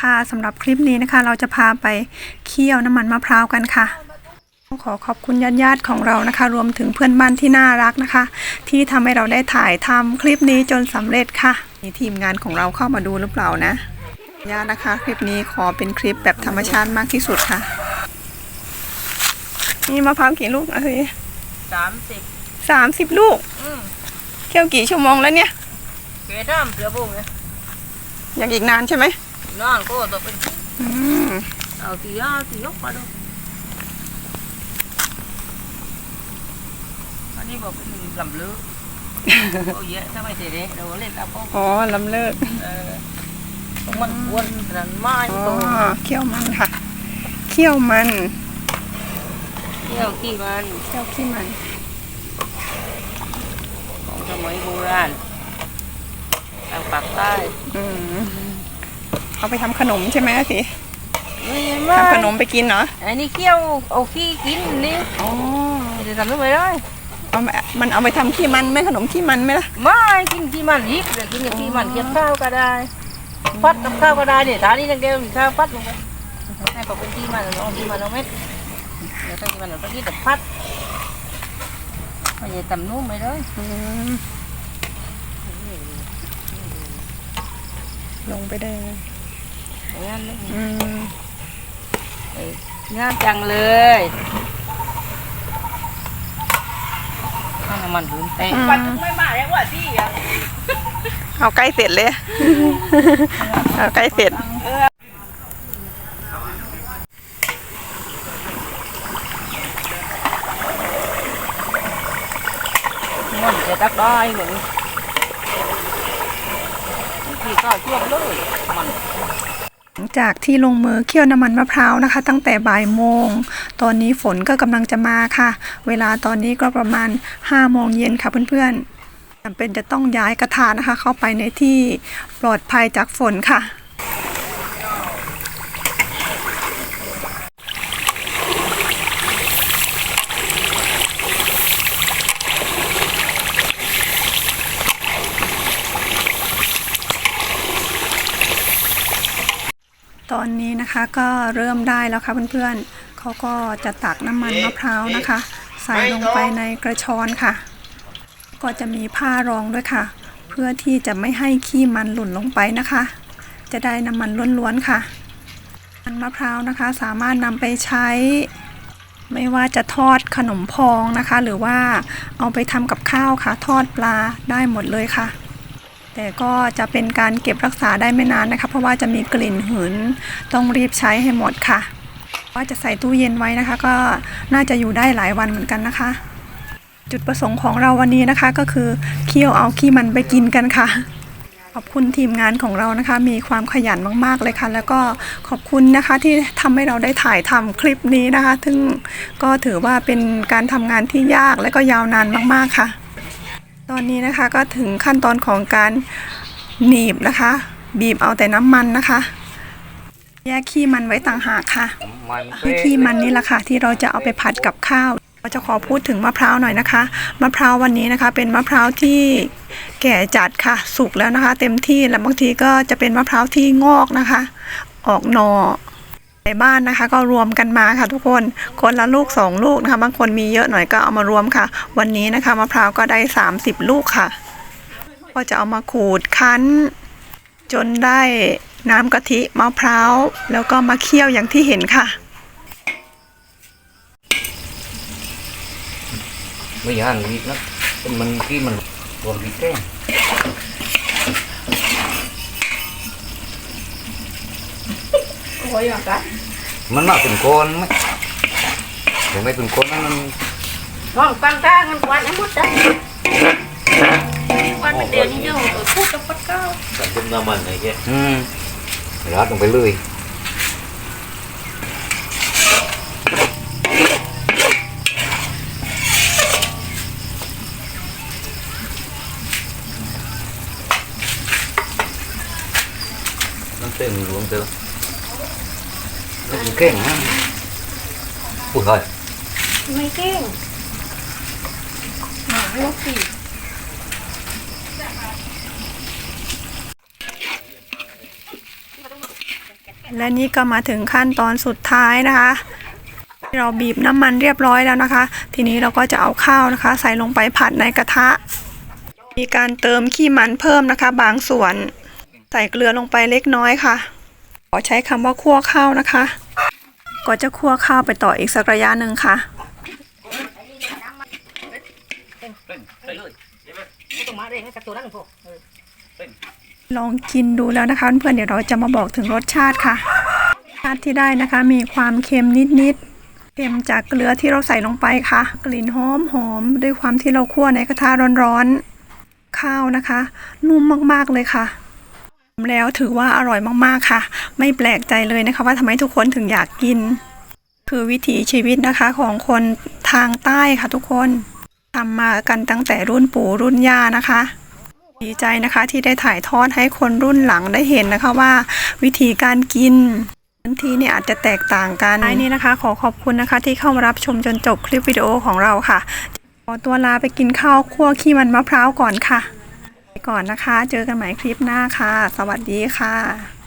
ค่ะสำหรับคลิปนี้นะคะ เราจะพาไปเคี่ยวน้ำมันมะพร้าวกันค่ะขอขอบคุณญาติญาติๆของเรานะคะ รวมถึงเพื่อนบ้านที่น่ารักนะคะ ที่ทำให้เราได้ถ่ายทำคลิปนี้จนสำเร็จค่ะมีทีมงานของเราเข้ามาดูหรือเปล่านะญาตินะคะ คลิปนี้ขอเป็นคลิปแบบธรรมชาติมากที่สุดค่ะนี่มะพร้าวกี่ลูกนะพี่สามสิบสามสิบลูกอืมเคี่ยวกี่ชั่วโมงแล้วเนี่ยเกด้ามเสือบุ้งเนี่ยยังอีกนานใช่ไหม นอนก็ตัวเป็นอืมเอาตีอ้าตียกมาดูอันนี้บอกเป็นลำลึกโอ้ยะถ้าไม่เสร็จเนี่ยเราเล่นตามพวกอ๋อลำเลิกเออของมันอ้วนขนาดไม้อ๋อโตเคี่ยวมันค่ะเคี่ยวมันเที่ยวที่มันเคี่ยวขี้มัน ของสมัยโบราณทางปากใต้ อืม เอาไปทำขนมใช่ไหมสินี่ไม่ทำขนมไปกินเหรอไอ้นี่เคี่ยวเอาขี้กินนี่อ๋อจะทำได้ไหมได้เอามามันเอาไปทำขี้มันไหมขนมขี้มันไหมล่ะไม่กินขี้มันยิบเลยกินกับขี้มันเกี่ยวข้าวก็ได้ฟัดกับข้าวก็ได้เนี่ยตานี่นังเดียวมีข้าวฟัดลงไปให้บอกเป็นขี้มันเอาขี้มันเอาเม็ดเดี๋ยวถ้าขี้มันเราต้องกินแต่พัดไม่ใช่ตำนุ่มไปเลยอืมลงไปได้ เลยอย่างนั้นเลยอืมเอ้ยงามจังเลยข้าวน้ำมันรุนแรงปัดไม่มาแล้วว่าที่อะเอาใกล้เสร็จเลย เอาใกล้เสร็จมันจะตักได้เหมือนที่ข้าวช่วงเลยมันหลั งจากที่ลงมือเคี่ยวน้ำมันมะพร้าวนะคะ ตั้งแต่บ่ายโมง ตอนนี้ฝนก็กำลังจะมาค่ะ เวลาตอนนี้ก็ประมาณ5โมงเย็นค่ะเพื่อนๆจำเป็นจะต้องย้ายกระทะนะคะ เข้าไปในที่ปลอดภัยจากฝนค่ะ อนนี้นะคะก็เริ่มได้แล้วค่ะเพื่อนๆเขาก็จะตักน้ำมันมะพร้าวนะคะ ใส่ลงไปในกระชอนค่ะ ก็จะมีผ้ารองด้วยค่ะ เพื่อที่จะไม่ให้ขี้มันหล่นลงไปนะคะ จะได้น้ำมันล้วนๆค่ะ มันมะพร้าวนะคะสามารถนำไปใช้ ไม่ว่าจะทอดขนมพองนะคะ หรือว่าเอาไปทำกับข้าวค่ะ ทอดปลาได้หมดเลยค่ะ แต่ก็จะเป็นการเก็บรักษาได้ไม่นานนะคะ เพราะว่าจะมีกลิ่นหืนต้องรีบใช้ให้หมดค่ะ ว่าจะใส่ตู้เย็นไว้นะคะ ก็น่าจะอยู่ได้หลายวันเหมือนกันนะคะ จุดประสงค์ของเราวันนี้นะคะ ก็คือเคี่ยวเอาขี้มันไปกินกันค่ะ ขอบคุณทีมงานของเรานะคะ มีความขยันมากๆเลยค่ะ แล้วก็ขอบคุณนะคะที่ทำให้เราได้ถ่ายทำคลิปนี้นะคะ ซึ่งก็ถือว่าเป็นการทำงานที่ยากและก็ยาวนานมากๆค่ะ ตอนนี้นะคะก็ถึงขั้นตอนของการหนีบนะคะ บีบเอาแต่น้ำมันนะคะ แยกขี้มันไว้ต่างหากค่ะมันให้ขี้มันนี่แหละค่ะที่เราจะเอาไปผัดกับข้าวเราจะขอพูดถึงมะพร้าวหน่อยนะคะ มะพร้าววันนี้นะคะ เป็นมะพร้าวที่แก่จัดค่ะ สุกแล้วนะคะ เต็มที่แล้วบางทีก็จะเป็นมะพร้าวที่งอกนะคะ ออกหนอ ในบ้านนะคะก็รวมกันมาค่ะทุกคนคนละลูกสองลูกนะคะบางคนมีเยอะหน่อยก็เอามารวมค่ะ วันนี้นะคะมะพร้าวก็ได้ 30 ลูกค่ะ ก็จะเอามาขูดคั้น จนได้น้ำกะทิมะพร้าวแล้วก็มาเคี่ยวอย่างที่เห็นค่ะไม่ย่างวินะเป็นมันที่มันรวมวิแก้ โอ้ยอย่างกันมันมาเป็นก้อนไหมถึงไม่เป็นก้อนนั้นมันน้องตั้งตั้งกันวันให้หมดได้วันเป็นเดือนนี่เดียวพูดกับปัดเก้าสันเป็นน้ำมันไอ้แกอืมรัดลงไปเลยน้ำเต้นหลวงเจอแล้วมั นแก้งนะพูดเลยไม่เก่งหนังลูกสี่และนี่ก็มาถึงขั้นตอนสุดท้ายนะคะ เราบีบน้ำมันเรียบร้อยแล้วนะคะ ทีนี้เราก็จะเอาข้าวนะคะ ใส่ลงไปผัดในกระทะ มีการเติมขี้มันเพิ่มนะคะ บางส่วน ใส่เกลือลงไปเล็กน้อยค่ะ ขอใช้คำว่าคั่วข้าวนะคะ ก็จะคั่วข้าวไปต่ออีกสักระยะหนึ่งค่ะ ลองกินดูแล้วนะคะเพื่อนๆเดี๋ยวเราจะมาบอกถึงรสชาติค่ะรสชาติที่ได้นะคะมีความเค็มนิดๆเค็มจากเกลือที่เราใส่ลงไปค่ะ กลิ่นหอมหอมๆด้วยความที่เราคั่วในกระทะร้อนๆข้าวนะคะ นุ่มมากๆเลยค่ะ แล้วถือว่าอร่อยมากๆค่ะ ไม่แปลกใจเลยนะคะ ว่าทำไมทุกคนถึงอยากกิน คือวิถีชีวิตนะคะของคนทางใต้ค่ะทุกคนทำมากันตั้งแต่รุ่นปู่รุ่นย่านะคะ ดีใจนะคะที่ได้ถ่ายทอดให้คนรุ่นหลังได้เห็นนะคะว่า วิธีการกินบางทีเนี่ยอาจจะแตกต่างกันท้ายนี้นะคะ ขอขอบคุณนะคะ ที่เข้ามารับชมจนจบคลิปวิดีโอของเราค่ะ ขอตัวลาไปกินข้าวคั่วขี้มันมะพร้าวก่อนค่ะ ก่อนนะคะ เจอกันใหม่คลิปหน้าค่ะ สวัสดีค่ะ